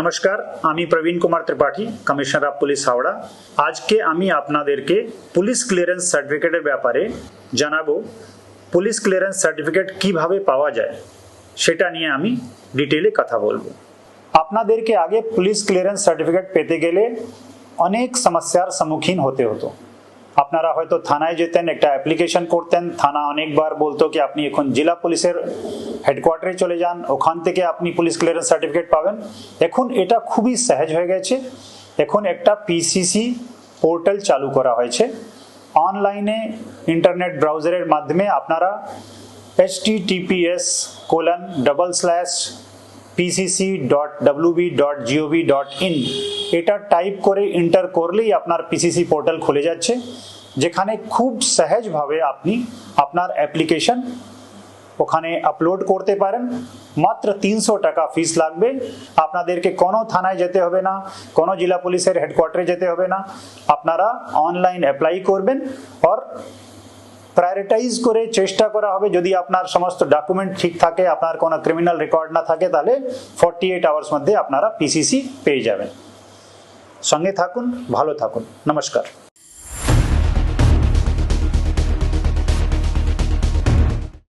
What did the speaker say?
नमस्कार আমি Praveen Kumar Tripathi commissioner of police Howrah আজকে আমি আপনাদেরকে পুলিশ क्लीयरेंस সার্টিফিকেট ব্যাপারে জানাবো পুলিশ क्लीयरेंस सर्टिफिकेट কিভাবে পাওয়া যায় সেটা নিয়ে আমি ডিটেইলে কথা বলবো আপনাদেরকে আগে পুলিশ क्लीयरेंस सर्टिफिकेट পেতে গেলে অনেক সমস্যার সম্মুখীন হতে হতো আপনারা হয়তো থানায় যেতেন একটা অ্যাপ্লিকেশন করতেন থানা অনেকবার বলতো যে আপনি এখন জেলা পুলিশের হেডকোয়ার্টারে চলে যান ওখান থেকে আপনি পুলিশ ক্লিয়ারেন্স সার্টিফিকেট पाغن এখন এটা খুবই সহজ হয়ে গেছে এখন একটা PCC পোর্টাল চালু করা হয়েছে অনলাইনে ইন্টারনেট ব্রাউজারের মাধ্যমে আপনারা https:// pcc.wb.gov.in এটা টাইপ করে এন্টার করলে আপনার পিসিসি পোর্টাল খুলে যাচ্ছে যেখানে খুব সহজ ভাবে আপনি আপনার অ্যাপ্লিকেশন ওখানে আপলোড করতে পারেন মাত্র 300 টাকা ফিস লাগবে আপনাদের কোন থানায় যেতে হবে না কোন জেলা পুলিশের হেডকোয়ার্টারে যেতে হবে না আপনারা অনলাইন अप्लाई করবেন আর প্রায়োরিটাইজ করে চেষ্টা করা হবে যদি আপনার সমস্ত ডকুমেন্ট ঠিক থাকে আপনার কোনো ক্রিমিনাল রেকর্ড না থাকে তাহলে ফর্টি এইট আওয়ার্স মধ্যে আপনারা পিসিসি পেয়ে যাবেন সঙ্গে থাকুন ভালো থাকুন নমস্কার